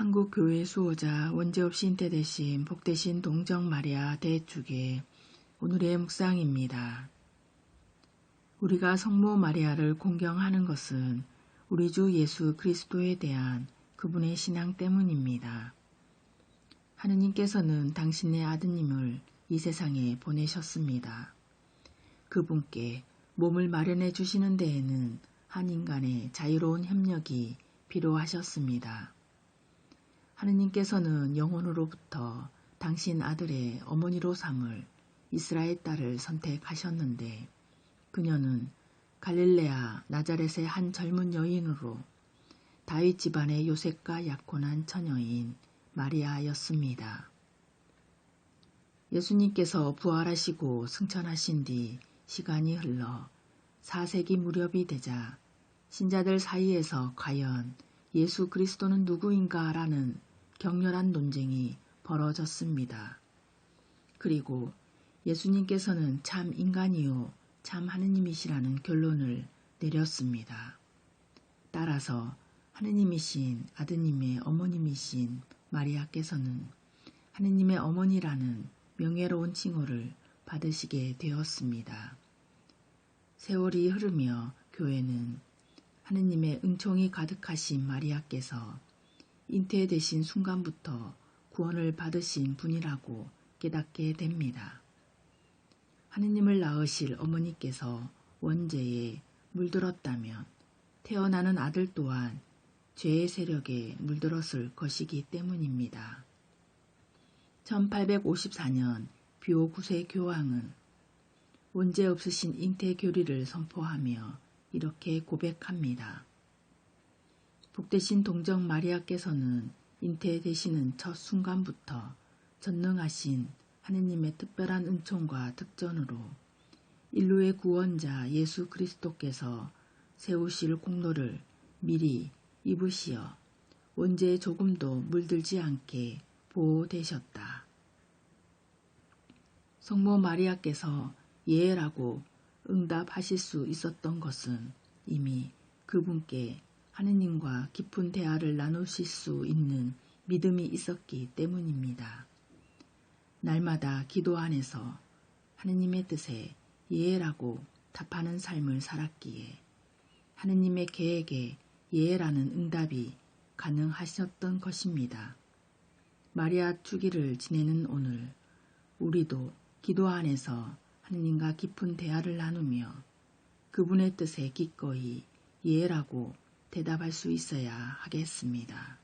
한국교회 수호자 원재없이 인태 대신 복대신 동정 마리아 대축의 오늘의 묵상입니다. 우리가 성모 마리아를 공경하는 것은 우리 주 예수 그리스도에 대한 그분의 신앙 때문입니다. 하느님께서는 당신의 아드님을 이 세상에 보내셨습니다. 그분께 몸을 마련해 주시는 데에는 한 인간의 자유로운 협력이 필요하셨습니다. 하느님께서는 영혼으로부터 당신 아들의 어머니로 삼을 이스라엘 딸을 선택하셨는데 그녀는 갈릴레아 나자렛의 한 젊은 여인으로 다윗 집안의 요셉과 약혼한 처녀인 마리아였습니다. 예수님께서 부활하시고 승천하신 뒤 시간이 흘러 4세기 무렵이 되자 신자들 사이에서 과연 예수 그리스도는 누구인가 라는 격렬한 논쟁이 벌어졌습니다. 그리고 예수님께서는 참 인간이요, 참 하느님이시라는 결론을 내렸습니다. 따라서 하느님이신 아드님의 어머님이신 마리아께서는 하느님의 어머니라는 명예로운 칭호를 받으시게 되었습니다. 세월이 흐르며 교회는 하느님의 은총이 가득하신 마리아께서 잉태되신 순간부터 구원을 받으신 분이라고 깨닫게 됩니다. 하느님을 낳으실 어머니께서 원죄에 물들었다면 태어나는 아들 또한 죄의 세력에 물들었을 것이기 때문입니다. 1854년 비오 9세 교황은 원죄 없으신 잉태 교리를 선포하며 이렇게 고백합니다. 복되신 동정 마리아께서는 잉태되시는 첫 순간부터 전능하신 하느님의 특별한 은총과 특전으로 인류의 구원자 예수 그리스도께서 세우실 공로를 미리 입으시어 원죄에 조금도 물들지 않게 보호되셨다. 성모 마리아께서 예라고 응답하실 수 있었던 것은 이미 그분께 하느님과 깊은 대화를 나누실 수 있는 믿음이 있었기 때문입니다. 날마다 기도 안에서 하느님의 뜻에 예라고 답하는 삶을 살았기에 하느님의 계획에 예라는 응답이 가능하셨던 것입니다. 마리아 주기를 지내는 오늘 우리도 기도 안에서 하느님과 깊은 대화를 나누며 그분의 뜻에 기꺼이 예라고 대답할 수 있어야 하겠습니다.